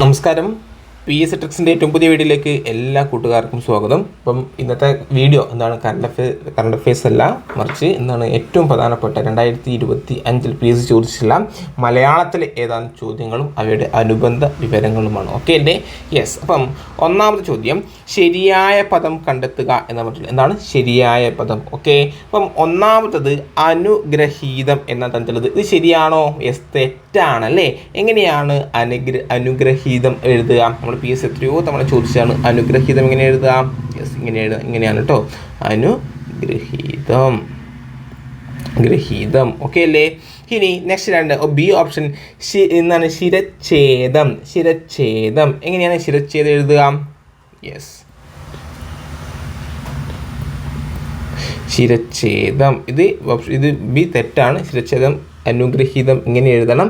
നമസ്കാരം. P S ട്രിക്സിന്റെ ഏറ്റവും പുതിയ വീഡിയോയിലേക്ക് എല്ലാ കൂട്ടുകാർക്കും സ്വാഗതം. അപ്പം ഇന്നത്തെ വീഡിയോ എന്താണ്? കറണ്ട് അഫെയർ കറണ്ട് അഫെയർസ് അല്ല മറിച്ച് എന്താണ് ഏറ്റവും പ്രധാനപ്പെട്ട രണ്ടായിരത്തി ഇരുപത്തി അഞ്ചിൽ പി എസ് ചോദിച്ചില്ല മലയാളത്തിലെ ഏതാനും ചോദ്യങ്ങളും അവയുടെ അനുബന്ധ വിവരങ്ങളുമാണ്. ഓക്കെ അല്ലേ? യെസ് അപ്പം ഒന്നാമത്തെ ചോദ്യം ശരിയായ പദം കണ്ടെത്തുക എന്ന പറഞ്ഞിട്ടുള്ളത് എന്താണ്? ശരിയായ പദം. ഓക്കെ അപ്പം ഒന്നാമത്തത് അനുഗ്രഹീതം എന്ന തന്നിട്ടുള്ളത് ഇത് ശരിയാണോ? യെസ് തെറ്റാണല്ലേ? എങ്ങനെയാണ് അനുഗ്ര അനുഗ്രഹീതം എഴുതുക? നമ്മൾ പി എസ് എത്രയോ തവണ ചോദിച്ചാണ്. അനുഗ്രഹീതം എങ്ങനെ എഴുതാം? യെസ് ഇങ്ങനെ എഴുതാം ഇങ്ങനെയാണ് കേട്ടോ അനുഗ്രഹീതം. ഗ്രഹീതം. ഓക്കെ അല്ലേ? ഇനി നെക്സ്റ്റ് രണ്ട് ബി ഓപ്ഷൻ ശി എന്താണ്? ശിരച്ഛേദം. ശിരച്ഛേദം. എങ്ങനെയാണ് ശിരച്ഛേദം എഴുതുക? യെസ് ശിരച്ഛേദം. ഇത് ഇത് ബി തെറ്റാണ്. ശിരച്ഛേദം അനുഗ്രഹീതം ഇങ്ങനെ എഴുതണം.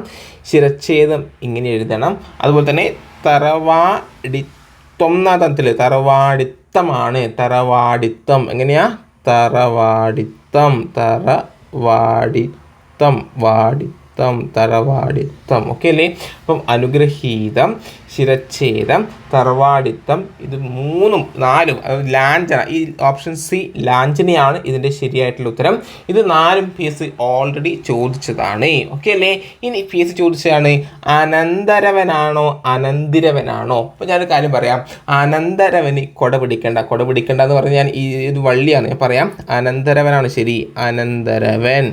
ശിരച്ഛേദം ഇങ്ങനെ എഴുതണം. അതുപോലെ തന്നെ തറവാടിത്വം തരത്തിൽ തറവാടിത്തമാണ്. തറവാടിത്തം. എങ്ങനെയാ? തറവാടിത്തം. തറവാടിത്തം. വാടിത്തം തറവാടിത്തം ഓക്കെ അല്ലേ? അപ്പം അനുഗ്രഹീതം ശിരച്ഛേദം തറവാടിത്തം ഇത് മൂന്നും നാലും അതായത് ലാഞ്ചന. ഈ ഓപ്ഷൻ സി ലാഞ്ചനയാണ് ഇതിന്റെ ശരിയായിട്ടുള്ള ഉത്തരം. ഇത് നാലും പി എസ് ഓൾറെഡി ചോദിച്ചതാണ്. ഓക്കെ അല്ലേ? ഇനി പി എസ് ചോദിച്ചതാണ് അനന്തരവനാണോ അനന്തിരവനാണോ? അപ്പോൾ ഞാനൊരു കാര്യം പറയാം. അനന്തരവന് കൊട പിടിക്കേണ്ട. കൊട പിടിക്കേണ്ട എന്ന് പറഞ്ഞാൽ ഞാൻ ഈ ഇത് വള്ളിയാണ്. ഞാൻ പറയാം അനന്തരവനാണ്. ശരി അനന്തരവൻ.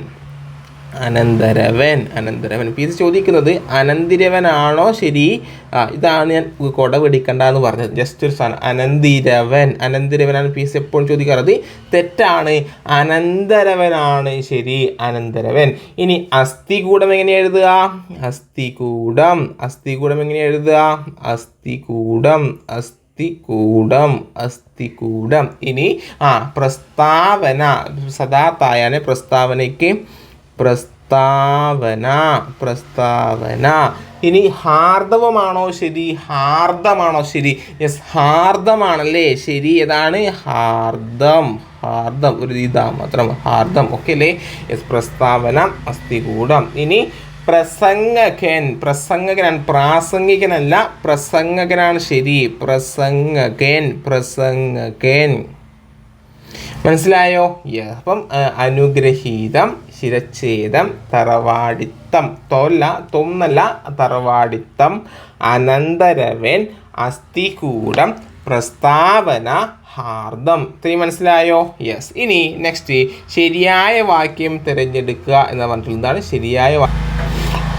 അനന്തരവൻ അനന്തരവൻ. ഇത് ചോദിക്കുന്നത് അനന്തിരവനാണോ ശരി? ആ ഇതാണ് ഞാൻ കൊട പിടിക്കണ്ട എന്ന് പറഞ്ഞത്. ജസ്റ്റ് ഒരു സാധനം അനന്തിരവൻ. അനന്തിരവനാണ് പി സി എപ്പോഴും ചോദിക്കാറത് തെറ്റാണ്. അനന്തരവനാണ് ശരി. അനന്തരവൻ. ഇനി അസ്ഥികൂടം എങ്ങനെ എഴുതുക? അസ്ഥികൂടം. അസ്ഥികൂടം എങ്ങനെ എഴുതുക? അസ്ഥികൂടം. അസ്ഥികൂടം. അസ്ഥികൂടം. ഇനി ആ പ്രസ്താവന. സദാ പ്രസ്താവനയ്ക്ക് പ്രസ്താവന പ്രസ്താവന. ഇനി ഹാർദവമാണോ ശരി? ഹാർദമാണോ ശരി? യെസ് ഹാർദമാണല്ലേ? ശരി ഏതാണ്? ഹാർദം. ഹാർദം ഒരു ഇതാ മാത്രം. ഹാർദം ഓക്കെ അല്ലേ? യെസ് പ്രസ്താവന അസ്ഥികൂടം. ഇനി പ്രസംഗകൻ പ്രസംഗകനാണ് പ്രാസംഗികനല്ല പ്രസംഗകനാണ് ശരി. പ്രസംഗകൻ പ്രസംഗകൻ. മനസ്സിലായോ? അപ്പം അനുഗ്രഹീതം ശിരച്ഛേദം തറവാടിത്തം തോല്ല തൊന്നല്ല തറവാടിത്തം അനന്തരവൻ അസ്ഥികൂടം പ്രസ്താവന ഹാർദം. ഇത്രയും മനസ്സിലായോ? യെസ്. ഇനി നെക്സ്റ്റ് ശരിയായ വാക്യം തിരഞ്ഞെടുക്കുക എന്ന് പറഞ്ഞിട്ടുള്ളതാണ് ശരിയായ വാക്യം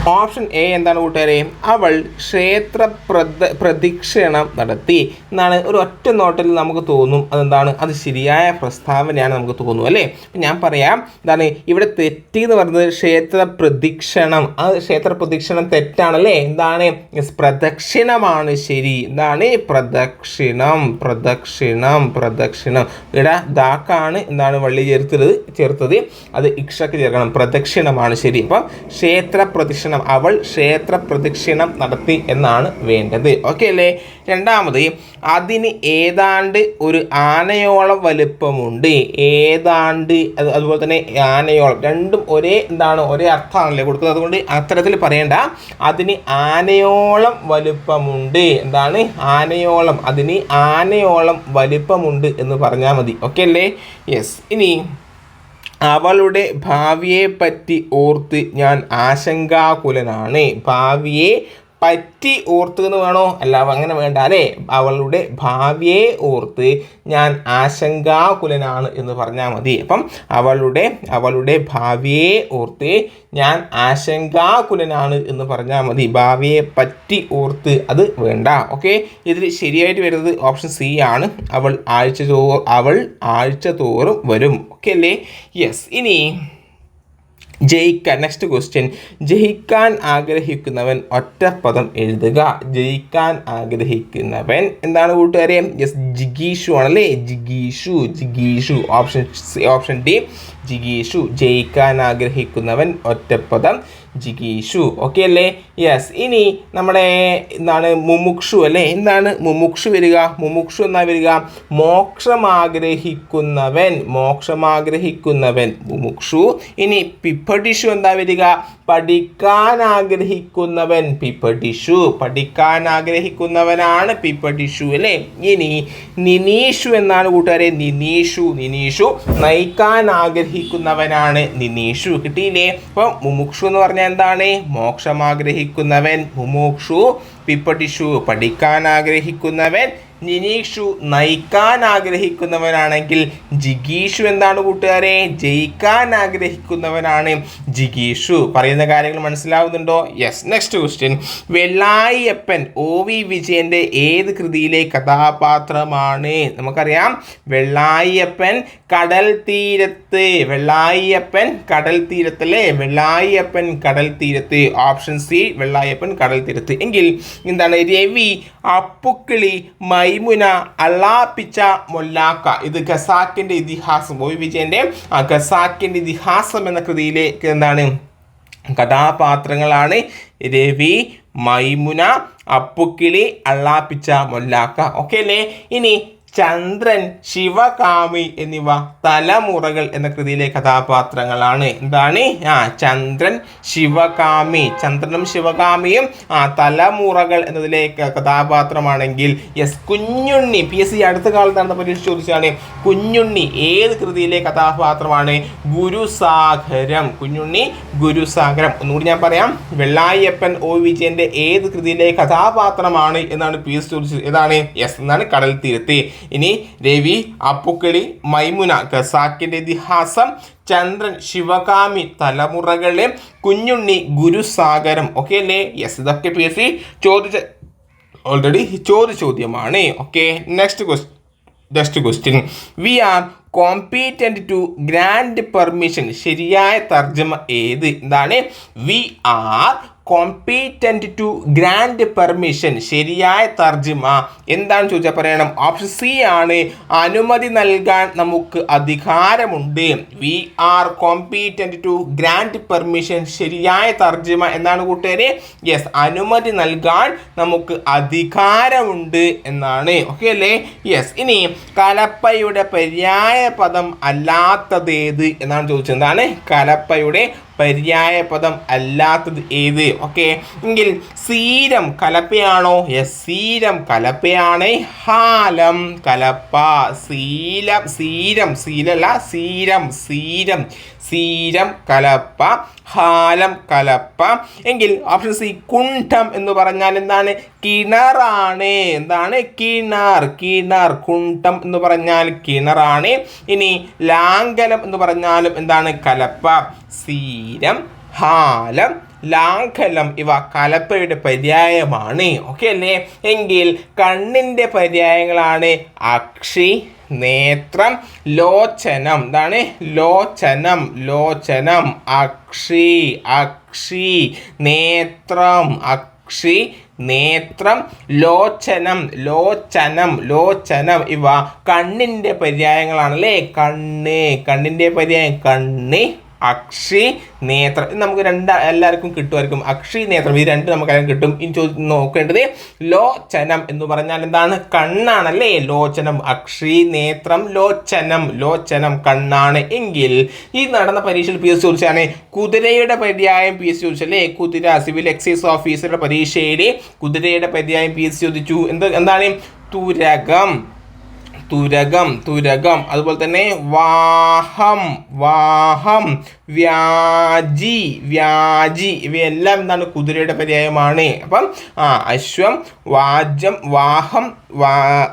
ഓപ്ഷൻ എ എന്താണ് കൂട്ടുകാരെ? അവൾ ക്ഷേത്ര പ്രദ പ്രദക്ഷിണം നടത്തി. എന്നാണ് ഒരു ഒറ്റ നോട്ടിൽ നമുക്ക് തോന്നും അതെന്താണ്? അത് ശരിയായ പ്രസ്താവനയാണ് നമുക്ക് തോന്നും അല്ലേ? ഞാൻ പറയാം എന്താണ് ഇവിടെ തെറ്റി എന്ന് പറയുന്നത് ക്ഷേത്ര പ്രദക്ഷിണം. അത് ക്ഷേത്ര പ്രദക്ഷിണം തെറ്റാണല്ലേ? എന്താണ്? പ്രദക്ഷിണമാണ് ശരി. എന്താണ്? പ്രദക്ഷിണം പ്രദക്ഷിണം പ്രദക്ഷിണം. ഇവിടെ ദാക്കാണ് എന്താണ് വള്ളി ചേർത്തത് ചേർത്തത്? അത് ഇക്ഷക്ക് ചേർക്കണം. പ്രദക്ഷിണമാണ് ശരി. അപ്പം ക്ഷേത്ര പ്രദക്ഷിണം അവൾ ക്ഷേത്ര പ്രദക്ഷിണം നടത്തി എന്നാണ് വേണ്ടത്. ഓക്കെ അല്ലേ? രണ്ടാമത് അതിന് ഏതാണ്ട് ഒരു ആനയോളം വലുപ്പമുണ്ട്. ഏതാണ്ട് അത് അതുപോലെ തന്നെ ആനയോളം. രണ്ടും ഒരേ എന്താണ് ഒരേ അർത്ഥമാണല്ലേ കൊടുക്കുന്നത്. അതുകൊണ്ട് അത്തരത്തിൽ പറയേണ്ട അതിന് ആനയോളം വലുപ്പമുണ്ട്. എന്താണ്? ആനയോളം അതിന് ആനയോളം വലുപ്പമുണ്ട് എന്ന് പറഞ്ഞാൽ മതി. ഓക്കെ അല്ലേ? യെസ് ഇനി അവളുടെ ഭാവിയെ പറ്റി ഓർത്ത് ഞാൻ ആശങ്കാകുലനാണ്. ഭാവിയെ പറ്റി ഓർത്ത് എന്ന് വേണോ? അല്ല അങ്ങനെ വേണ്ട അല്ലേ? അവളുടെ ഭാവിയെ ഓർത്ത് ഞാൻ ആശങ്കാകുലനാണ് എന്ന് പറഞ്ഞാൽ മതി. അപ്പം അവളുടെ അവളുടെ ഭാവിയെ ഓർത്ത് ഞാൻ ആശങ്കാകുലനാണ് എന്ന് പറഞ്ഞാൽ മതി. ഭാവിയെ പറ്റി ഓർത്ത് അത് വേണ്ട ഓക്കെ? ഇതിൽ ശരിയായിട്ട് വരുന്നത് ഓപ്ഷൻ സി ആണ്. അവൾ ആഴ്ച തോറും അവൾ ആഴ്ച തോറും വരും ഓക്കെ അല്ലേ? യെസ് ഇനി ജയിക്കാൻ. നെക്സ്റ്റ് ക്വസ്റ്റ്യൻ ജയിക്കാൻ ആഗ്രഹിക്കുന്നവൻ ഒറ്റപ്പദം എഴുതുക. ജയിക്കാൻ ആഗ്രഹിക്കുന്നവൻ എന്താണ് കൂട്ടുകാരെ? യെസ് ജിഗീഷു ആണല്ലേ ജിഗീഷു. ജിഗീഷു ഓപ്ഷൻ ഓപ്ഷൻ ഡി ജിഗീഷു ജയിക്കാൻ ആഗ്രഹിക്കുന്നവൻ ഒറ്റപ്പദം ജിഗീഷു. ഓക്കെ അല്ലേ? യെസ് ഇനി നമ്മുടെ എന്താണ് മുമുക്ഷു അല്ലേ? എന്താണ് മുമുക്ഷു വരിക? മുമുക്ഷു എന്നാ വരിക? മോക്ഷം ആഗ്രഹിക്കുന്നവൻ മോക്ഷം ആഗ്രഹിക്കുന്നവൻ മുമുക്ഷു. ഇനി പിപ്പടിഷു എന്താ വരിക? പഠിക്കാൻ ആഗ്രഹിക്കുന്നവൻ പിപ്പടിഷു. പഠിക്കാൻ ആഗ്രഹിക്കുന്നവനാണ് പിപ്പടിഷു അല്ലേ? ഇനി നിനീഷു എന്നാണ് കൂട്ടുകാരെ? നിനീഷു നിനീഷു. നയിക്കാൻ ആഗ്രഹിക്കുന്നവനാണ് നിനീഷു. കിട്ടിയില്ലേ? അപ്പം മുമുക്ഷു എന്ന് പറഞ്ഞാൽ എന്താണ്? മോക്ഷം ആഗ്രഹിക്കുന്നവൻ. മുമുക്ഷു പിപ്പടിഷു പഠിക്കാൻ ആഗ്രഹിക്കുന്നവൻ. നിനീഷു നയിക്കാൻ ആഗ്രഹിക്കുന്നവനാണെങ്കിൽ ജിഗീഷു എന്താണ് കൂട്ടുകാരെ? ജയിക്കാൻ ആഗ്രഹിക്കുന്നവനാണ് ജിഗീഷു. പറയുന്ന കാര്യങ്ങൾ മനസ്സിലാവുന്നുണ്ടോ? Yes next question Vellayiyappan O V വിജയന്റെ ഏത് കൃതിയിലെ കഥാപാത്രമാണ്? നമുക്കറിയാം. വെള്ളായിയപ്പൻ കടൽ തീരത്ത്. വെള്ളായിയപ്പൻ കടൽ തീരത്തല്ലേ? വെള്ളായിയപ്പൻ കടൽ തീരത്ത്. ഓപ്ഷൻ സി വെള്ളായിയപ്പൻ കടൽ തീരത്ത്. എങ്കിൽ എന്താണ് രവി അപ്പുക്കിളി മൈമുന അള്ളാപ്പിച്ച മൊല്ലാക്ക. ഇത് ഖസാക്കിന്റെ ഇതിഹാസം. ഒ ആ ഖസാക്കിന്റെ ഇതിഹാസം എന്ന കൃതിയിലേക്ക് എന്താണ്? കഥാപാത്രങ്ങളാണ് രവി മൈമുന അപ്പുക്കിളി അള്ളാപ്പിച്ച മൊല്ലാക്ക. ഓക്കെ അല്ലേ? ഇനി ചന്ദ്രൻ ശിവകാമി എന്നിവ തലമുറകൾ എന്ന കൃതിയിലെ കഥാപാത്രങ്ങളാണ്. എന്താണ്? ആ ചന്ദ്രൻ ശിവകാമി ചന്ദ്രനും ശിവകാമിയും ആ തലമുറകൾ എന്നതിലെ കഥാപാത്രമാണെങ്കിൽ yes Kunjunni. P. S. C. അടുത്ത കാലത്ത് നടന്ന പരീക്ഷ ചോദിച്ചാണ് കുഞ്ഞുണ്ണി ഏത് കൃതിയിലെ കഥാപാത്രമാണ്? ഗുരുസാഗരം. കുഞ്ഞുണ്ണി ഗുരുസാഗരം. ഒന്നുകൂടി ഞാൻ പറയാം വെള്ളായപ്പൻ ഒ. വിജയന്റെ ഏത് കൃതിയിലെ കഥാപാത്രമാണ് എന്നാണ് പി. എസ്. ചോദിച്ചത്. ഏതാണ്? യെസ് എന്നാണ് കടൽ തീരത്ത്. ഇനി രവി അപ്പുക്കിളി മൈമുന ഖസാക്കിന്റെ ഇതിഹാസം ചന്ദ്രൻ ശിവകാമി തലമുറകളെ കുഞ്ഞുണ്ണി ഗുരുസാഗരം. ഓക്കെ അല്ലേ? യെസ് ഇതൊക്കെ പി എസ് സി ചോദിച്ച ഓൾറെഡി ചോദ്യ ചോദ്യമാണ്. Okay next quest next question we are competent to grand permission ശരിയായ തർജമ ഏത്? എന്താണ്? We are competent to grand permission ശരിയായ തർജിമ എന്താണ് ചോദിച്ചാൽ പറയണം? ഓപ്ഷൻ സി ആണ്. അനുമതി നൽകാൻ നമുക്ക് അധികാരമുണ്ട്. We are competent to grand permission ശരിയായ തർജിമ എന്താണ് കൂട്ടുകാരെ? യെസ് അനുമതി നൽകാൻ നമുക്ക് അധികാരമുണ്ട് എന്നാണ്. ഓക്കെ അല്ലേ? യെസ് ഇനി കലപ്പയുടെ പര്യായ പദം അല്ലാത്തതേത് എന്നാണ് ചോദിച്ചത്. എന്താണ്? കലപ്പയുടെ പര്യായ പദം അല്ലാത്തത് ഏത്? ഓക്കെ. എങ്കിൽ സീരം കലപ്പയാണോ? യെസ് സീരം കലപ്പയാണ്. ഹാലം കലപ്പ. സീലം സീരം സീലല്ല സീരം സീരം. സീരം കലപ്പ ഹാലം കലപ്പ. എങ്കിൽ ഓപ്ഷൻ സി കുണ്ഠം എന്ന് പറഞ്ഞാൽ എന്താണ്? കിണറാണ്. എന്താണ്? കിണർ. കിണർ കുണ്ഠം എന്ന് പറഞ്ഞാൽ കിണറാണ്. ഇനി ലാംഗലം എന്ന് പറഞ്ഞാലും എന്താണ്? കലപ്പ. സീരം ഹാലം ലാഘലം ഇവ കലപ്പയുടെ പര്യായമാണ്. ഓക്കെ അല്ലേ? എങ്കിൽ കണ്ണിന്റെ പര്യായങ്ങളാണ് അക്ഷി നേത്രം ലോചനം. എന്താണ് ലോചനം ലോചനം. അക്ഷി അക്ഷി നേത്രം. അക്ഷി നേത്രം ലോചനം ലോചനം ലോചനം. ഇവ കണ്ണിന്റെ പര്യായങ്ങളാണല്ലേ? കണ്ണ്. കണ്ണിന്റെ പര്യായം കണ്ണ്. അക്ഷി നേത്രം. നമുക്ക് രണ്ട് എല്ലാവർക്കും കിട്ടുമായിരിക്കും. അക്ഷി നേത്രം. ഇത് രണ്ട് നമുക്ക് കിട്ടും. ഇനി ചോദി നോക്കേണ്ടത് ലോചനം എന്ന് പറഞ്ഞാൽ എന്താണ്? കണ്ണാണല്ലേ? ലോചനം. അക്ഷി നേത്രം ലോചനം. ലോചനം കണ്ണാണ്. എങ്കിൽ ഈ നടന്ന പരീക്ഷയിൽ പി എസ് ചോദിച്ചാണ് കുതിരയുടെ പര്യായം പി എസ് ചോദിച്ചല്ലേ? കുതിര സിവിൽ എക്സൈസ് ഓഫീസറുടെ പരീക്ഷയിൽ കുതിരയുടെ പര്യായം പി എസ് ചോദിച്ചു. എന്ത് എന്താണ്? തുരകം. തുരകം തുരകം. അതുപോലെ തന്നെ വാഹം വാഹം വ്യാജി വ്യാജി. ഇവയെല്ലാം എന്താണ് കുതിരയുടെ പര്യായമാണ്. അപ്പം ആ അശ്വം വാജം വാഹം വാ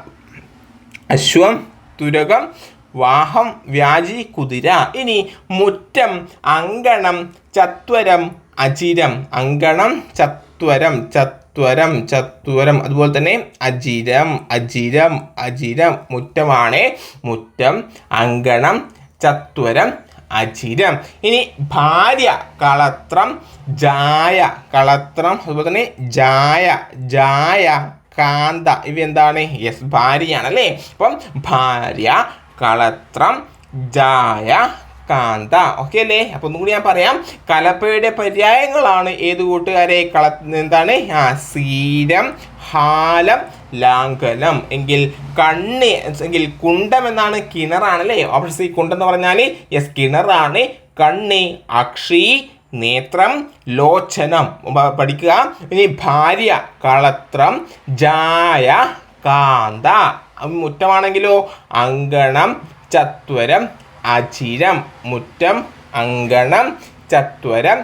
അശ്വം തുരകം വാഹം വ്യാജി കുതിര. ഇനി മുറ്റം അങ്കണം ചത്വരം അചിരം. അങ്കണം ചത്വരം ചത്വരം ചത്വരം. അതുപോലെ തന്നെ അജിരം അജിരം അജിരം. മുറ്റമാണ് മുറ്റം അങ്കണം ചത്വരം അജിരം. ഇനി ഭാര്യ കളത്രം ജായ കളത്രം. അതുപോലെ തന്നെ ജായ ജായ കാന്ത. ഇവ എന്താണ്? യെസ് ഭാര്യയാണല്ലേ അപ്പം ഭാര്യ കളത്രം ജായ കാന്ത. ഓക്കെ അല്ലേ? അപ്പൊ ഒന്നും കൂടി ഞാൻ പറയാം. കലപ്പയുടെ പര്യായങ്ങളാണ് ഏത് കൂട്ടുകാരെ? കള എന്താണ്? ആ സീരം ഹാലം ലാംഘനം എങ്കിൽ കണ്ണ് എങ്കിൽ കുണ്ടം എന്നാണ് കിണറാണ് അല്ലേ? ഓപ്ഷൻ സി കുണ്ടം എന്ന് പറഞ്ഞാൽ യെസ് കിണറാണ്. കണ്ണ് അക്ഷി നേത്രം ലോചനം. പഠിക്കുക. ഇനി ഭാര്യ കളത്രം ജായ കാന്ത. മുറ്റമാണെങ്കിലോ അങ്കണം ചത്വരം അചിരം മുറ്റം അങ്കണം ചത്വരം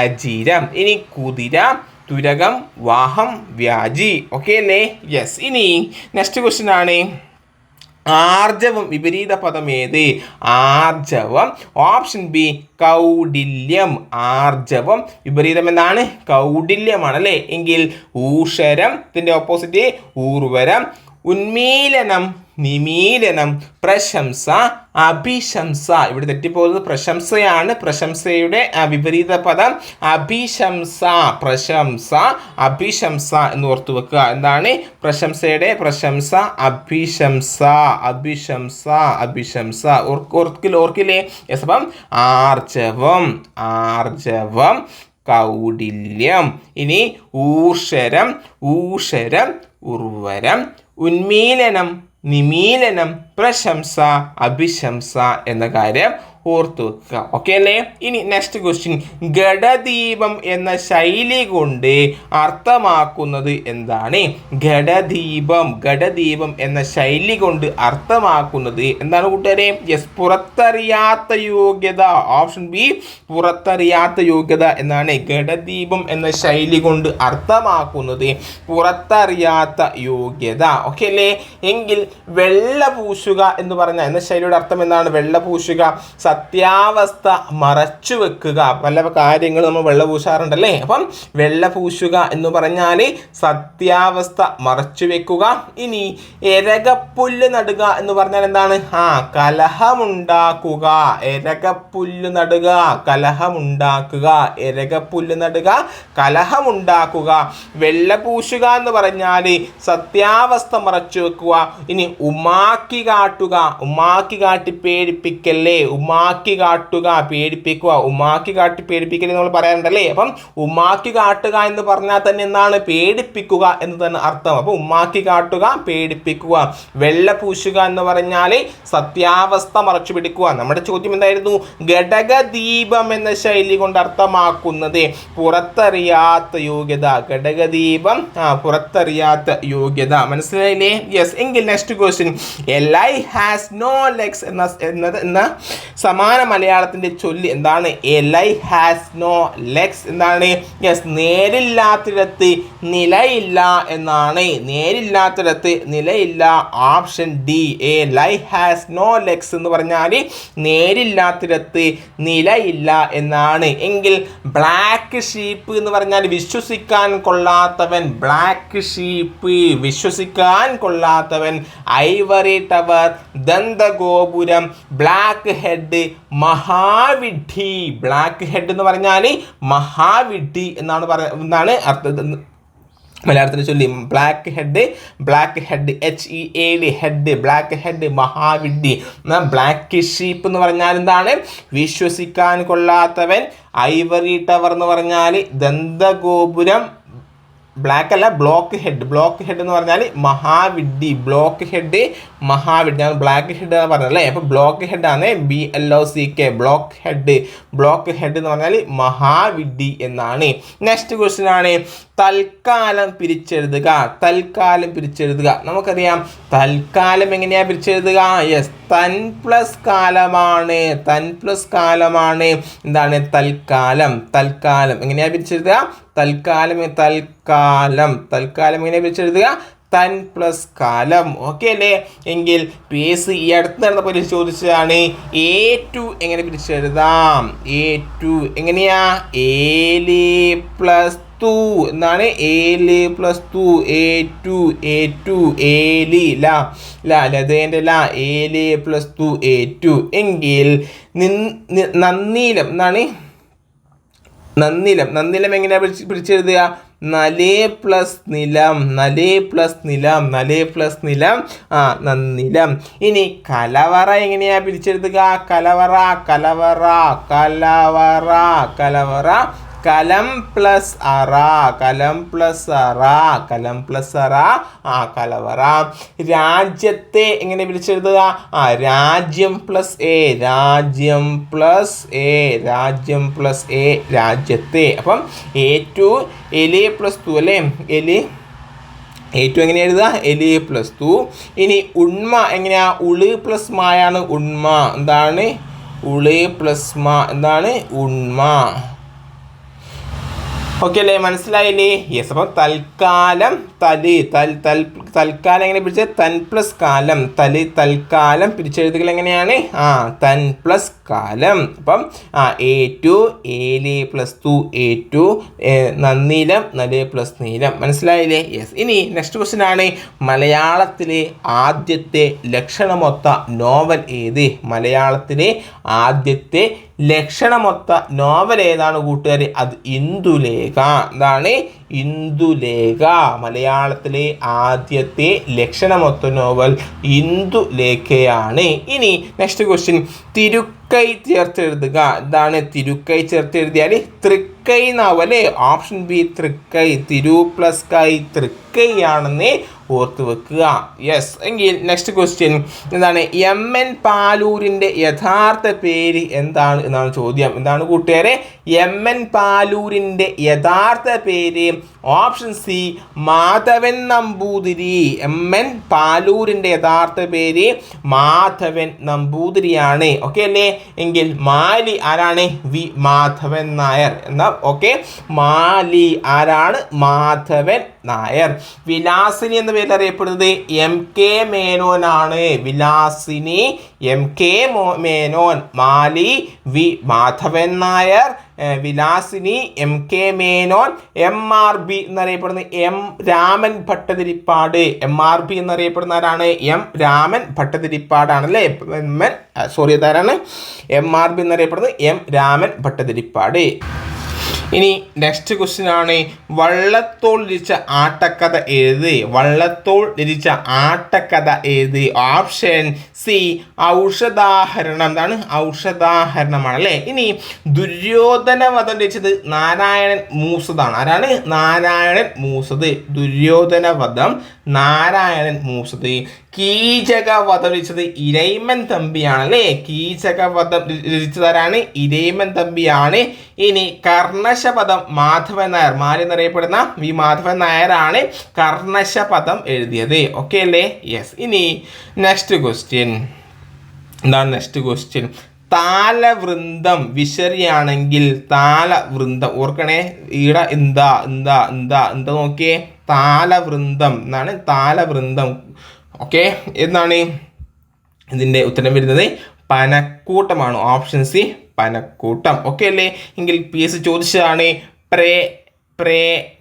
അചിരം ഇനി കുതിര തുരകം വാഹം വ്യാജി. ഓക്കെ അല്ലേ? യെസ് ഇനി നെക്സ്റ്റ് ക്വസ്റ്റ്യൻ ആണ്. ആർജവം വിപരീത പദം ഏത്? ആർജവം. ഓപ്ഷൻ ബി കൗഡില്യം ആർജവം വിപരീതം എന്നാണ് കൗഡില്യമാണ് അല്ലേ? എങ്കിൽ ഊഷരം ഇതിന്റെ ഓപ്പോസിറ്റ് ഊർവരം ഉന്മീലനം നിമീലനം പ്രശംസ അഭിശംസ. ഇവിടെ തെറ്റിപ്പോകുന്നത് പ്രശംസയാണ്. പ്രശംസയുടെ വിപരീത പദം അഭിശംസ പ്രശംസ അഭിശംസ എന്ന് ഓർത്തു വെക്കുക. എന്താണ്? പ്രശംസയുടെ പ്രശംസ അഭിശംസ അഭിശംസ അഭിശംസ. ഓർക്കിൽ ഓർക്കില്ല യെസ് അപ്പം ആർജവം ആർജവം കൗടില്യം. ഇനി ഊഷരം ഊഷരം ഉർവരം ഉന്മീലനം. നിമീലനം പ്രശംസ അഭിശംസ എന്ന കാര്യം ഓർത്തു വെക്കുക ഓക്കെ അല്ലേ? ഇനി നെക്സ്റ്റ് ക്വസ്റ്റ്യൻ ഘടദീപം എന്ന ശൈലി കൊണ്ട് അർത്ഥമാക്കുന്നത് എന്താണ്? ഘടദീപം. ഘടദീപം എന്ന ശൈലി കൊണ്ട് അർത്ഥമാക്കുന്നത് എന്താണ് കൂട്ടുകാരെ? യെസ് പുറത്തറിയാത്ത യോഗ്യത. ഓപ്ഷൻ ബി പുറത്തറിയാത്ത യോഗ്യത എന്നാണ്. ഘടദീപം എന്ന ശൈലി കൊണ്ട് അർത്ഥമാക്കുന്നത് പുറത്തറിയാത്ത യോഗ്യത. ഓക്കെ അല്ലേ? എങ്കിൽ വെള്ള പൂശുക എന്ന് പറഞ്ഞ എന്ന ശൈലിയുടെ അർത്ഥം എന്താണ്? വെള്ള പൂശുക. സത്യാവസ്ഥ മറച്ചു വെക്കുക. പല കാര്യങ്ങൾ നമ്മൾ വെള്ള പൂശാറുണ്ടല്ലേ അപ്പം വെള്ള പൂശുക എന്ന് പറഞ്ഞാൽ സത്യാവസ്ഥ മറച്ചു വെക്കുക. ഇനി എരകപ്പുല്ല് നടുക എന്ന് പറഞ്ഞാൽ എന്താണ്? ആ കലഹമുണ്ടാക്കുക. എരകപ്പുല്ല് നടുക കലഹമുണ്ടാക്കുക. എരകപ്പുല്ല് നടുക കലഹമുണ്ടാക്കുക. വെള്ള പൂശുക എന്ന് പറഞ്ഞാൽ സത്യാവസ്ഥ മറച്ചു വെക്കുക. ഇനി ഉമാക്കി കാട്ടുക. ഉമാക്കി കാട്ടി പേടിപ്പിക്കല്ലേ? ഉമാക്കി കാട്ടുക പേടിപ്പിക്കുക. ഉമാക്കി കാട്ടി പേടിപ്പിക്കൽ നമ്മൾ പറയാറുണ്ടല്ലേ? അപ്പം ഉമാക്കി കാട്ടുക എന്ന് പറഞ്ഞാൽ തന്നെ എന്താണ്? പേടിപ്പിക്കുക എന്ന് തന്നെ അർത്ഥം. അപ്പം ഉമാക്കി കാട്ടുക പേടിപ്പിക്കുക. വെള്ള പൂശുക എന്ന് പറഞ്ഞാൽ സത്യാവസ്ഥ മറച്ചു പിടിക്കുക. നമ്മുടെ ചോദ്യം എന്തായിരുന്നു? ഘടകദീപം എന്ന ശൈലി കൊണ്ട് അർത്ഥമാക്കുന്നത് പുറത്തറിയാത്ത യോഗ്യത. ഘടകദീപം ആ പുറത്തറിയാത്ത യോഗ്യത. മനസ്സിലായില്ലേ? യെസ് എങ്കിൽ next question L I has no legs എന്ന എന്നത് എന്ന സമാന മലയാളത്തിന്റെ ചൊല്ല് എന്താണ്? A lie has no legs എന്താണ്? യെസ് നേരില്ലാത്തിടത്ത് നിലയില്ല എന്നാണ്. നേരില്ലാത്തിടത്ത് നിലയില്ല option D a lie has no legs എന്ന് പറഞ്ഞാൽ നേരില്ലാത്തിടത്ത് നിലയില്ല എന്നാണ്. എങ്കിൽ ബ്ലാക്ക് ഷീപ്പ് എന്ന് പറഞ്ഞാൽ വിശ്വസിക്കാൻ കൊള്ളാത്തവൻ ബ്ലാക്ക് ഷീപ്പ് വിശ്വസിക്കാൻ കൊള്ളാത്തവൻ. ഐവറി ടവർ ദന്തഗോപുരം ബ്ലാക്ക് ഹെഡ് മഹാവിഡ്ഢി ബ്ലാക്ക് ഹെഡ് എന്ന് പറഞ്ഞാൽ മഹാവിഡ്ഢി എന്നാണ് പറ എന്നാണ് അർത്ഥം. മലയാളത്തിൽ ചൊല്ലി black head black head H E A D head black head മഹാവിഡ്ഢി. Black sheep എന്ന് പറഞ്ഞാൽ എന്താണ്? വിശ്വസിക്കാൻ കൊള്ളാത്തവൻ ഐവറി ടവർ എന്ന് പറഞ്ഞാൽ ദന്തഗോപുരം ബ്ലാക്ക് അല്ല ബ്ലോക്ക് ഹെഡ് ബ്ലോക്ക് ഹെഡ് എന്ന് പറഞ്ഞാൽ മഹാവിഡ്ഢി ബ്ലോക്ക് ഹെഡ് മഹാവിഡ്ഢി ഞാൻ ബ്ലാക്ക് ഹെഡ് എന്ന് അല്ലേ? അപ്പോൾ ബ്ലോക്ക് ഹെഡ് ആണ് B L O C K block head block head എന്ന് പറഞ്ഞാൽ മഹാവിഡ്ഢി എന്നാണ്. നെക്സ്റ്റ് ക്വസ്റ്റ്യൻ ആണ്. തൽക്കാലം പിരിച്ചെഴുതുക. തൽക്കാലം പിരിച്ചെഴുതുക. നമുക്കറിയാം തൽക്കാലം എങ്ങനെയാണ് പിരിച്ചെഴുതുക? യെസ് തൻ പ്ലസ് കാലമാണ്. തൻ പ്ലസ് കാലമാണ്. എന്താണ്? തൽക്കാലം. തൽക്കാലം എങ്ങനെയാണ് പിരിച്ചെഴുതുക? തൽക്കാലം തൽക്കാലം. തൽക്കാലം എങ്ങനെയാണ് പിരിച്ചെഴുതുക? തൻ പ്ലസ് കാലം. ഓക്കെ അല്ലേ? എങ്കിൽ പി എസ് ഈ അടുത്ത് നടന്ന പരീക്ഷ ചോദിച്ചതാണ് എ ടു എങ്ങനെ പിരിച്ചെഴുതാം? എ ടു എങ്ങനെയാ? ഏലി പ്ലസ് ടു എന്നാണ് ഏലി plus to A to A to ഏലി ല ലതേന്റെ ല ഏൽ പ്ലസ് ടു എ ടു എങ്കിൽ നിൻ- നി- എന്നാണ്? നന്ദിലം. നന്ദിലം എങ്ങനെയാണ് പിടിച്ച് പിടിച്ചെഴുതുക നലേ പ്ലസ് നിലം നലേ പ്ലസ് നിലം നലേ പ്ലസ് നിലം. ആ നന്നിലം ഇനി കലവറ എങ്ങനെയാ പിരിച്ചെടുത്തുക കലവറ കലവറ കലവറ കലവറ. കലം പ്ലസ് അറ കലം പ്ലസ് അറ കലം പ്ലസ് അറ ആ കലവറ. രാജ്യത്തെ എങ്ങനെ വിളിച്ചെഴുതുക? ആ രാജ്യം പ്ലസ് എ രാജ്യം പ്ലസ് എ രാജ്യം പ്ലസ് എ രാജ്യത്തെ. അപ്പം എ ടു എലി പ്ലസ് ടു അല്ലേ? എലി ഏറ്റവും എങ്ങനെ എഴുതുക? എലി പ്ലസ് ടു. ഇനി ഉണ്മ എങ്ങനെയാ? ഉളി പ്ലസ് മായാണ് ഉണ്മ. എന്താണ്? ഉളി പ്ലസ് മാ. എന്താണ്? ഉണ്മ. ഓക്കെ അല്ലേ? മനസ്സിലായില്ലേ? യെസ് അപ്പം തൽക്കാലം തലി തൽ തൽ തൽക്കാലം എങ്ങനെ പിടിച്ചത് തൻ പ്ലസ് കാലം തലി തൽക്കാലം പിരിച്ചെഴുതുകൾ എങ്ങനെയാണ്? ആ തൻ പ്ലസ് കാലം. അപ്പം ആ എ ടു ഏലി പ്ലസ് ടു എ ടു നന്നീലം നല്ല പ്ലസ് നീലം. മനസ്സിലായില്ലേ? യെസ് ഇനി നെക്സ്റ്റ് ക്വസ്റ്റ്യൻ ആണ്. മലയാളത്തിലെ ആദ്യത്തെ ലക്ഷണമൊത്ത നോവൽ ഏത്? മലയാളത്തിലെ ആദ്യത്തെ ലക്ഷണമൊത്ത നോവൽ ഏതാണ് കൂട്ടുകാർ അത് ഇന്ദുലേഖ. എന്താണ് ഇന്ദുലേഖ. മലയാളത്തിലെ ആദ്യത്തെ ലക്ഷണമൊത്ത നോവൽ ഇന്ദുലേഖയാണ്. ഇനി നെക്സ്റ്റ് ക്വസ്റ്റ്യൻ തിരുക്കൈ ചേർത്തെഴുതുക. എന്താണ് തിരുക്കൈ ചേർത്തെഴുതിയാൽ തൃക്കൈ എന്നാവും ഓപ്ഷൻ ബി തൃക്കൈ. തിരു പ്ലസ് കൈ തൃക്കൈയാണെന്ന് ഓർത്ത് വെക്കുക. യെസ് എങ്കിൽ നെക്സ്റ്റ് ക്വസ്റ്റ്യൻ എന്താണ്? എം എൻ പാലൂരിന്റെ യഥാർത്ഥ പേര് എന്താണ് എന്നാണ് ചോദ്യം. എന്താണ് കൂട്ടുകാരെ? എം എൻ പാലൂരിന്റെ യഥാർത്ഥ പേര് option C Madhavan Namboothiri. M N പാലൂരിന്റെ യഥാർത്ഥ പേര് മാധവൻ നമ്പൂതിരിയാണ്. ഓക്കെ അല്ലേ? എങ്കിൽ മാലി ആരാണ്? വി മാധവൻ നായർ. എന്നാ ഓക്കെ മാലി ആരാണ്? മാധവൻ നായർ. വിലാസിനി എന്ന പേരിൽ അറിയപ്പെടുന്നത് M K മേനോനാണ് Vilasini M K Menon Mali V Madhavan Nair Vilasini M K Menon M R B എന്നറിയപ്പെടുന്ന M Raman Bhattathiripad. M R B എന്നറിയപ്പെടുന്ന ആരാണ് എം രാമൻ ഭട്ടതിരിപ്പാടാണ് അല്ലേ? സോറി അതാരാണ്? എം ആർ ബി എന്നറിയപ്പെടുന്നത് എം രാമൻ ഭട്ടതിരിപ്പാട്. ഇനി നെക്സ്റ്റ് ക്വസ്റ്റ്യൻ ആണ്. വള്ളത്തോൾ രചിച്ച ആട്ടക്കഥ ഏത്? വള്ളത്തോൾ രചിച്ച ആട്ടക്കഥ ഏത്? Option C Aushadhaharanam. എന്താണ് ഔഷധാഹരണമാണ് അല്ലേ? ഇനി ദുര്യോധന വധം രചിച്ചത് നാരായണൻ മൂസതാണ്. ആരാണ്? നാരായണൻ മൂസത്. ദുര്യോധന വധം നാരായണൻ മൂസത്. കീചക വധം രചിച്ചത് ഇരൈമൻ തമ്പിയാണ് അല്ലേ കീചക വധം രചിച്ചതാരാണ്? ഇരൈമൻ തമ്പിയാണ്. ഇനി കർണശപദം മാധവൻ നായർ. മാരി എന്നറിയപ്പെടുന്ന വി മാധവൻ നായരാണ് കർണശപദം എഴുതിയത്. ഓക്കെ അല്ലേ? യെസ് ഇനി നെക്സ്റ്റ് ക്വസ്റ്റ്യൻ എന്താണ് നെക്സ്റ്റ് ക്വസ്റ്റ്യൻ താലവൃന്ദം വിശരിയാണെങ്കിൽ താലവൃന്ദം ഓർക്കണേ. ഈട എന്താ എന്താ എന്താ എന്താ നോക്കിയേ. താലവൃന്ദം എന്നാണ് താലവൃന്ദം. ഓക്കെ എന്നാണ് ഇതിന്റെ ഉത്തരം വരുന്നത്? പനക്കൂട്ടമാണ് ഓപ്ഷൻ സി പനക്കൂട്ടം. ഓക്കെ അല്ലേ? എങ്കിൽ പി എസ് ചോദിച്ചതാണ് പ്രേ പ്രേ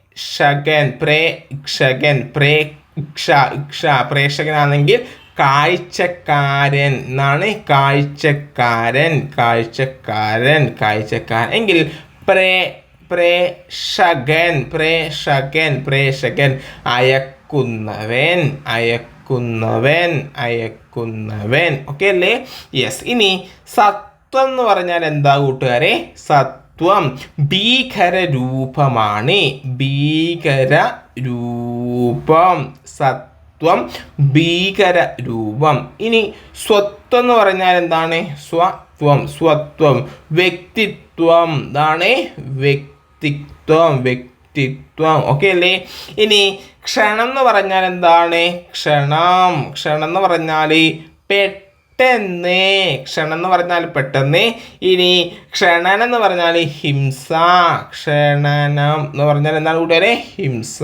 പ്രേക്ഷകൻ പ്രേ ഇക്ഷ പ്രേക്ഷകനാണെങ്കിൽ കാഴ്ചക്കാരൻ എന്നാണ്. കാഴ്ചക്കാരൻ കാഴ്ചക്കാരൻ കാഴ്ചക്കാരൻ. എങ്കിൽ പ്രേ പ്രേക്ഷകൻ പ്രേക്ഷകൻ പ്രേക്ഷകൻ അയക്കുന്നവൻ അയക്കുന്നവൻ അയക്കുന്നവൻ. ഓക്കെ അല്ലേ? യെസ് ഇനി സത്വം എന്ന് പറഞ്ഞാൽ എന്താ കൂട്ടുകാരെ? സത്വം. ഭീകര രൂപമാണ്. ഭീകര രൂപം. സത്വം. ഭീകര രൂപം. ഇനി സ്വത്വം എന്ന് പറഞ്ഞാൽ എന്താണ്? സ്വത്വം. സ്വത്വം. വ്യക്തിത്വം. ഇതാണ് വ്യക്തിത്വം. വ്യക്തിത്വം ഓക്കെ അല്ലേ? ഇനി ക്ഷണം എന്ന് പറഞ്ഞാൽ എന്താണ്? ക്ഷണം. ക്ഷണം എന്ന് പറഞ്ഞാൽ പെട്ടെന്ന്. ക്ഷണം എന്ന് പറഞ്ഞാൽ പെട്ടെന്ന്. ഇനി ക്ഷണൻ എന്ന് പറഞ്ഞാൽ ഹിംസ. ക്ഷണനം എന്ന് പറഞ്ഞാൽ എന്താണ് കൂട്ടുകാരെ? ഹിംസ.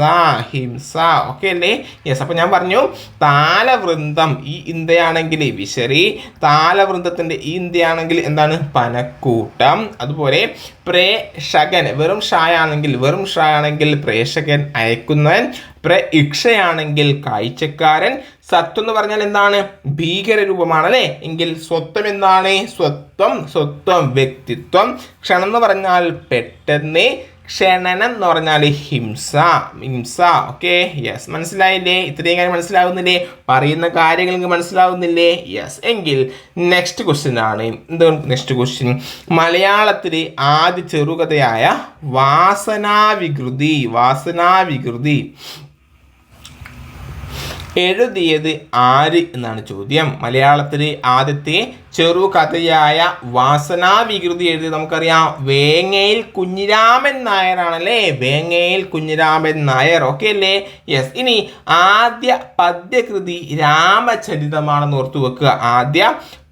ഹിംസ. ഓക്കെ അല്ലേ? യെസ് അപ്പം ഞാൻ പറഞ്ഞു താലവൃന്ദം ഈ ഇന്ത്യയാണെങ്കിൽ വിശറി താലവൃന്ദത്തിന്റെ ഈ ഇന്ത്യയാണെങ്കിൽ എന്താണ്? പനക്കൂട്ടം. അതുപോലെ പ്രേക്ഷകൻ വെറും ഷായാണെങ്കിൽ വെറും ഷായാണെങ്കിൽ പ്രേക്ഷകൻ അയക്കുന്നവൻ. പ്രഇക്ഷയാണെങ്കിൽ കാഴ്ചക്കാരൻ. സത്വം എന്ന് പറഞ്ഞാൽ എന്താണ്? ഭീകര രൂപമാണ് അല്ലേ എങ്കിൽ സ്വത്വം എന്താണ്? സ്വത്വം സ്വത്വം വ്യക്തിത്വം. ക്ഷണം എന്ന് പറഞ്ഞാൽ പെട്ടെന്ന് ക്ഷണനം എന്ന് പറഞ്ഞാൽ ഹിംസ ഹിംസ ഓക്കെ? യെസ് മനസ്സിലായില്ലേ? ഇത്രയും കാര്യം മനസ്സിലാവുന്നില്ലേ? പറയുന്ന കാര്യങ്ങൾ നിങ്ങൾക്ക് മനസ്സിലാവുന്നില്ലേ? യെസ് എങ്കിൽ നെക്സ്റ്റ് ക്വസ്റ്റ്യൻ ആണ്. എന്താണ് നെക്സ്റ്റ് ക്വസ്റ്റ്യൻ മലയാളത്തിലെ ആദ്യ ചെറുകഥയായ വാസനാവികൃതി വാസനാവികൃതി. എഴുതിയത് ആര് എന്നാണ് ചോദ്യം. മലയാളത്തിലെ ആദ്യത്തെ ചെറുകഥയായ വാസനാവികൃതി എഴുതി നമുക്കറിയാം. വേങ്ങയിൽ കുഞ്ഞിരാമൻ നായരാണല്ലേ? വേങ്ങയിൽ കുഞ്ഞിരാമൻ നായർ. ഓക്കെ അല്ലേ? യെസ് ഇനി ആദ്യ പദ്യകൃതി രാമചരിതമാണെന്ന് ഓർത്തു വെക്കുക ആദ്യ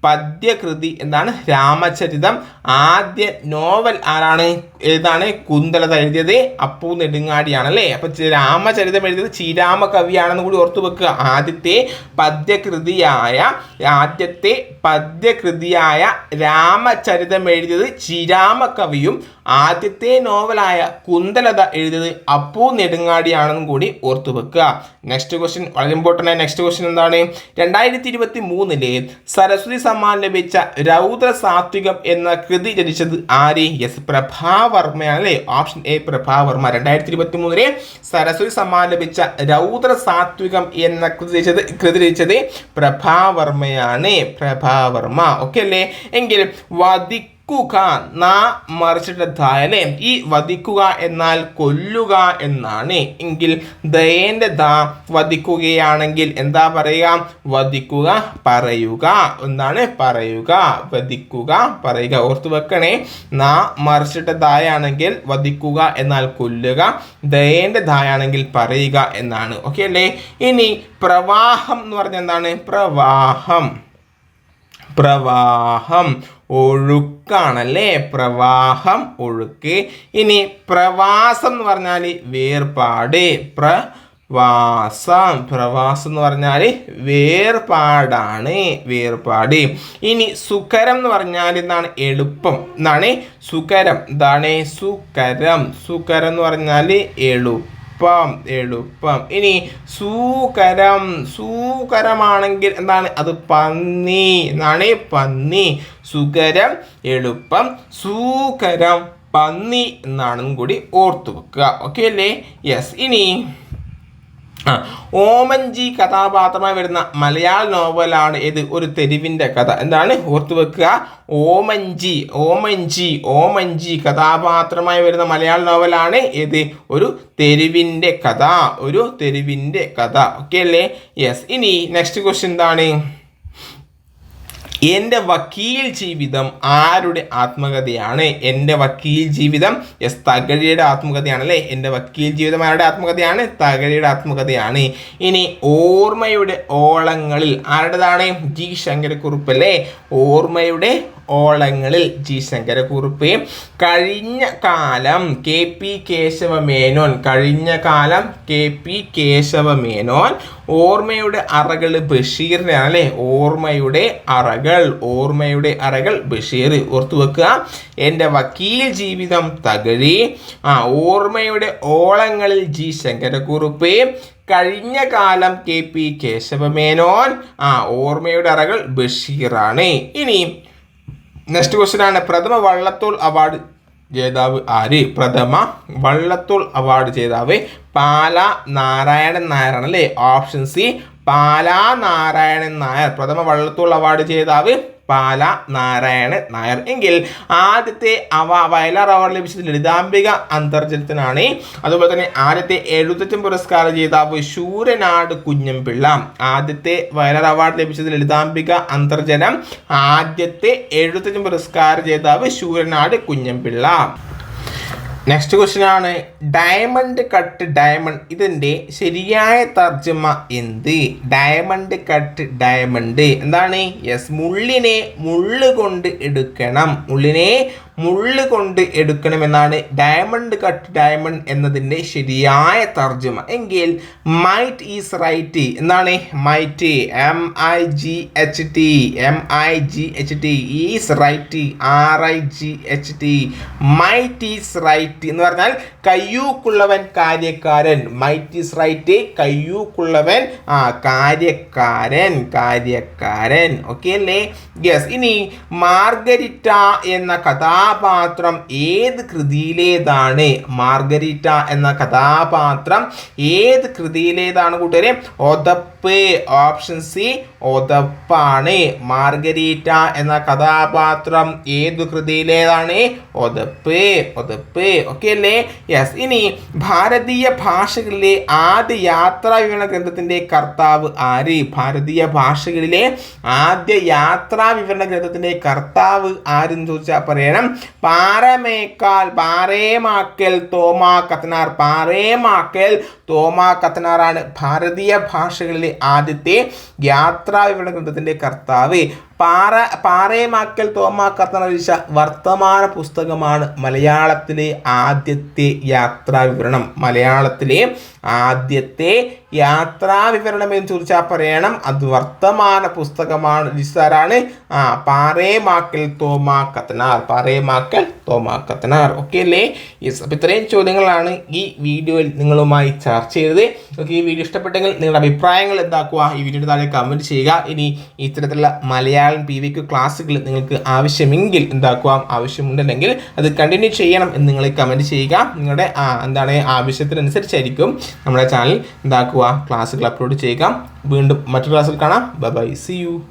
പദ്യകൃതി എന്താണ്? രാമചരിതം. ആദ്യ നോവൽ ആരാണ്? ഏതാണ്? കുന്തലത എഴുതിയത് അപ്പു നെടുങ്ങാടിയാണ് അല്ലേ അപ്പൊ രാമചരിതം എഴുതിയത് ശ്രീരാമ കവിയാണെന്ന് കൂടി ഓർത്തു വെക്കുക. ആദ്യത്തെ പദ്യകൃതിയായ ആദ്യത്തെ പദ്യകൃതിയായ രാമചരിതം എഴുതിയത് ശ്രീരാമ കവിയും ആദ്യത്തെ നോവലായ കുന്തലത എഴുതിയത് അപ്പു നെടുങ്ങാടിയാണെന്നും കൂടി ഓർത്തു വെക്കുക. നെക്സ്റ്റ് ക്വസ്റ്റ്യൻ വളരെ ഇമ്പോർട്ടന്റ് ആയ നെക്സ്റ്റ് ക്വസ്റ്റ്യൻ എന്താണ്? രണ്ടായിരത്തി ഇരുപത്തി മൂന്നിലെ സരസ്വതി സമ്മാൻ ലഭിച്ച രൗദ്ര സാത്വികം എന്ന കൃതി രചിച്ചത് ആര്? എസ്. പ്രഭാവർമ്മയാണ് അല്ലേ? Option A Prabha Varma. രണ്ടായിരത്തി ഇരുപത്തി മൂന്നിലെ സരസ്വതി സമ്മാൻ ലഭിച്ച രൗദ്ര സാത്വികം എന്ന കൃതി രചിച്ചത് കൃതി രചിച്ചത് പ്രഭാവർമ്മയാണ്. പ്രഭാവർമ്മ. ഓക്കെ അല്ലേ? എങ്കിൽ വധി വധിക്കുക നാ മറിച്ചിട്ട് ധ ഈ വധിക്കുക എന്നാൽ കൊല്ലുക എന്നാണ്. എങ്കിൽ ദയന്റെ ദ വധിക്കുകയാണെങ്കിൽ എന്താ പറയുക? വധിക്കുക പറയുക. എന്താണ്? പറയുക വധിക്കുക പറയുക. ഓർത്തു വെക്കണേ. നാ മറിച്ചിട്ട് ധായാണെങ്കിൽ വധിക്കുക എന്നാൽ കൊല്ലുക. ദയന്റെ ധായാണെങ്കിൽ പറയുക എന്നാണ്. ഓക്കെ അല്ലേ? ഇനി പ്രവാഹം എന്ന് പറഞ്ഞ എന്താണ്? പ്രവാഹം. പ്രവാഹം. ഒഴുക്കാണല്ലേ? പ്രവാഹം ഒഴുക്ക്. ഇനി പ്രവാസം എന്ന് പറഞ്ഞാൽ വേർപാട്. പ്രവാസം. പ്രവാസം എന്ന് പറഞ്ഞാൽ വേർപാടാണ്. വേർപാട്. ഇനി സുഖരം എന്ന് പറഞ്ഞാൽ എന്താണ്? എളുപ്പം. എന്നാണ് സുഖരം. എന്താണ്? സുഖരം. സുഖരം എന്ന് പറഞ്ഞാൽ എളുപ്പം. എളുപ്പം എളുപ്പം. ഇനി സൂകരം സൂകരമാണെങ്കിൽ എന്താണ്? അത് പന്നി. എന്നാണ് പന്നി. സുകരം എളുപ്പം സൂകരം പന്നി എന്നാണെന്നും കൂടി ഓർത്തു വെക്കുക. ഓക്കെ അല്ലേ? യെസ് ഇനി ഓമൻജി കഥാപാത്രമായി വരുന്ന മലയാള നോവലാണ് ഇത് ഒരു തെരുവിന്റെ കഥ. എന്താണ്? ഓർത്തു വെക്കുക. ഓമൻജി ഓമൻജി ഓമൻജി കഥാപാത്രമായി വരുന്ന മലയാള നോവലാണ് ഇത് ഒരു തെരുവിന്റെ കഥ ഒരു തെരുവിന്റെ കഥ. ഓക്കെ അല്ലേ? യെസ് ഇനി നെക്സ്റ്റ് ക്വസ്റ്റ്യൻ എന്താണ്? എന്റെ വക്കീൽ ജീവിതം ആരുടെ ആത്മകഥയാണ്? എന്റെ വക്കീൽ ജീവിതം എസ് തകഴിയുടെ ആത്മകഥയാണ് അല്ലേ എന്റെ വക്കീൽ ജീവിതം ആരുടെ ആത്മകഥയാണ്? തകഴിയുടെ ആത്മകഥയാണ്. ഇനി ഓർമ്മയുടെ ഓളങ്ങളിൽ ആരുടേതാണ്? ജി ശങ്കരക്കുറുപ്പ് അല്ലേ ഓർമ്മയുടെ ഓളങ്ങളിൽ ജി ശങ്കരക്കുറുപ്പ് കഴിഞ്ഞ കാലം കെ പി കേശവമേനോൻ കഴിഞ്ഞ കാലം കെ പി കേശവമേനോൻ ഓർമ്മയുടെ അറകൾ ബഷീറിനാണ് അല്ലേ? ഓർമ്മയുടെ അറകൾ ഓർമ്മയുടെ അറകൾ ബഷീർ. ഓർത്തു വെക്കുക എന്റെ വക്കീൽ ജീവിതം തകഴി. ആ ഓർമ്മയുടെ ഓളങ്ങളിൽ ജി ശങ്കരക്കുറുപ്പ് കഴിഞ്ഞ കാലം കെ പി കേശവമേനോൻ ആ ഓർമ്മയുടെ അറകൾ ബഷീറാണ്. ഇനി നെക്സ്റ്റ് ക്വസ്റ്റ്യൻ ആണ്. പ്രഥമ വള്ളത്തോൾ അവാർഡ് ജേതാവ് ആര്? പ്രഥമ വള്ളത്തോൾ അവാർഡ് ജേതാവ് പാല നാരായണൻ നായരാണ് അല്ലേ? Option C Pala Narayanan Nair. പ്രഥമ വള്ളത്തോൾ അവാർഡ് ജേതാവ് പാല നാരായണൻ നായർ. എങ്കിൽ ആദ്യത്തെ അവ വയലാർ അവാർഡ് ലഭിച്ചത് ലളിതാംബിക അന്തർജനത്തിനാണ്. അതുപോലെ തന്നെ ആദ്യത്തെ എഴുത്തച്ഛൻ പുരസ്കാര ജേതാവ് ശൂരനാട് കുഞ്ഞംപിള്ള ആദ്യത്തെ വയലാർ അവാർഡ് ലഭിച്ചത് ലളിതാംബിക അന്തർജനം. ആദ്യത്തെ എഴുത്തച്ഛൻ പുരസ്കാര ജേതാവ് ശൂരനാട് കുഞ്ഞംപിള്ള നെക്സ്റ്റ് ക്വസ്റ്റ്യൻ ആണ്. ഡയമണ്ട് കട്ട് ഡയമണ്ട് ഇതിന്റെ ശരിയായ തർജമ എന്ത്? ഡയമണ്ട് കട്ട് ഡയമണ്ട് എന്താണ്? യെസ് മുള്ളിനെ മുള്ള് കൊണ്ട് എടുക്കണം. മുള്ളിനെ മുള്ള് കൊണ്ട് എടുക്കണമെന്നാണ് ഡയമണ്ട് കട്ട് ഡയമണ്ട് എന്നതിന്റെ ശരിയായ തർജമ. എങ്കിൽ മൈറ്റ് ഈസ് റൈറ്റ് എന്നാണ് might M I G H T M I G H T is right R I G H T might is right എന്ന് പറഞ്ഞാൽ കയ്യൂക്കുള്ളവൻ കാര്യക്കാരൻ. മൈറ്റ് ഈസ് റൈറ്റ് കയ്യൂക്കുള്ളവൻ ആ കാര്യക്കാരൻ കാര്യക്കാരൻ. ഓക്കെ അല്ലേ? യെസ് ഇനി മാർഗരിറ്റ എന്ന കഥാ കഥാപാത്രം ഏത് കൃതിയിലേതാണ് മാർഗരീറ്റ എന്ന കഥാപാത്രം ഏത് കൃതിയിലേതാണ് കൂട്ടുകാരെ? ഒതപ്പ് ഓപ്ഷൻ സി ഒതപ്പാണ് മാർഗരീറ്റ എന്ന കഥാപാത്രം ഏതു കൃതിയിലേതാണ്? ഒതപ്പ് ഒതപ്പ് ഓക്കെ അല്ലേ യെസ് ഇനി ഭാരതീയ ഭാഷകളിലെ ആദ്യ യാത്രാ വിവരണ ഗ്രന്ഥത്തിന്റെ കർത്താവ് ആര്? ഭാരതീയ ഭാഷകളിലെ ആദ്യ യാത്രാ വിവരണ ഗ്രന്ഥത്തിന്റെ കർത്താവ് ആരെന്ന് ചോദിച്ചാൽ പറയണം. പാറമേക്കാൽ പാറേമാക്കൽ തോമാ കത്തനാർ. പാറേമാക്കൽ തോമാ കത്തനാറാണ് ഭാരതീയ ഭാഷകളിലെ ആദ്യത്തെ യാത്രാ വിവരണ ഗ്രന്ഥത്തിന്റെ കർത്താവ് പാറ പാറേമാക്കൽ തോമാ കത്തനാർ രചിച്ച വർത്തമാന പുസ്തകമാണ് മലയാളത്തിലെ ആദ്യത്തെ യാത്രാ വിവരണം മലയാളത്തിലെ ആദ്യത്തെ യാത്രാ വിവരണം എന്ന് ചോദിച്ചാൽ പറയണം. അത് വർത്തമാന പുസ്തകമാണ്. രചിച്ചാരാണ് ആ പാറേമാക്കൽ തോമാക്കത്തനാർ പാറേമാക്കൽ തോമാക്കത്തനാർ ഓക്കെ അല്ലേ? യെസ് ഇത്രയും ചോദ്യങ്ങളാണ് ഈ വീഡിയോയിൽ നിങ്ങളുമായി ചർച്ച ചെയ്തത്. ഓക്കെ ഈ വീഡിയോ ഇഷ്ടപ്പെട്ടെങ്കിൽ നിങ്ങളുടെ അഭിപ്രായങ്ങൾ എന്താക്കുക ഈ വീഡിയോയുടെ താഴെ കമന്റ് ചെയ്യുക. ഇനി ഇത്തരത്തിലുള്ള മലയാളം പി വി ക്യു ക്ലാസ്സുകൾ നിങ്ങൾക്ക് ആവശ്യമെങ്കിൽ എന്താക്കുക ആവശ്യമുണ്ടെങ്കിൽ അത് കണ്ടിന്യൂ ചെയ്യണം എന്ന് നിങ്ങൾ കമന്റ് ചെയ്യുക. നിങ്ങളുടെ എന്താണ് ആവശ്യത്തിനനുസരിച്ചായിരിക്കും നമ്മുടെ ചാനൽ എന്താക്കുക? ക്ലാസ്സുകൾ അപ്ലോഡ് ചെയ്യുക. വീണ്ടും മറ്റൊരു ക്ലാസ്സിൽ കാണാം. By C U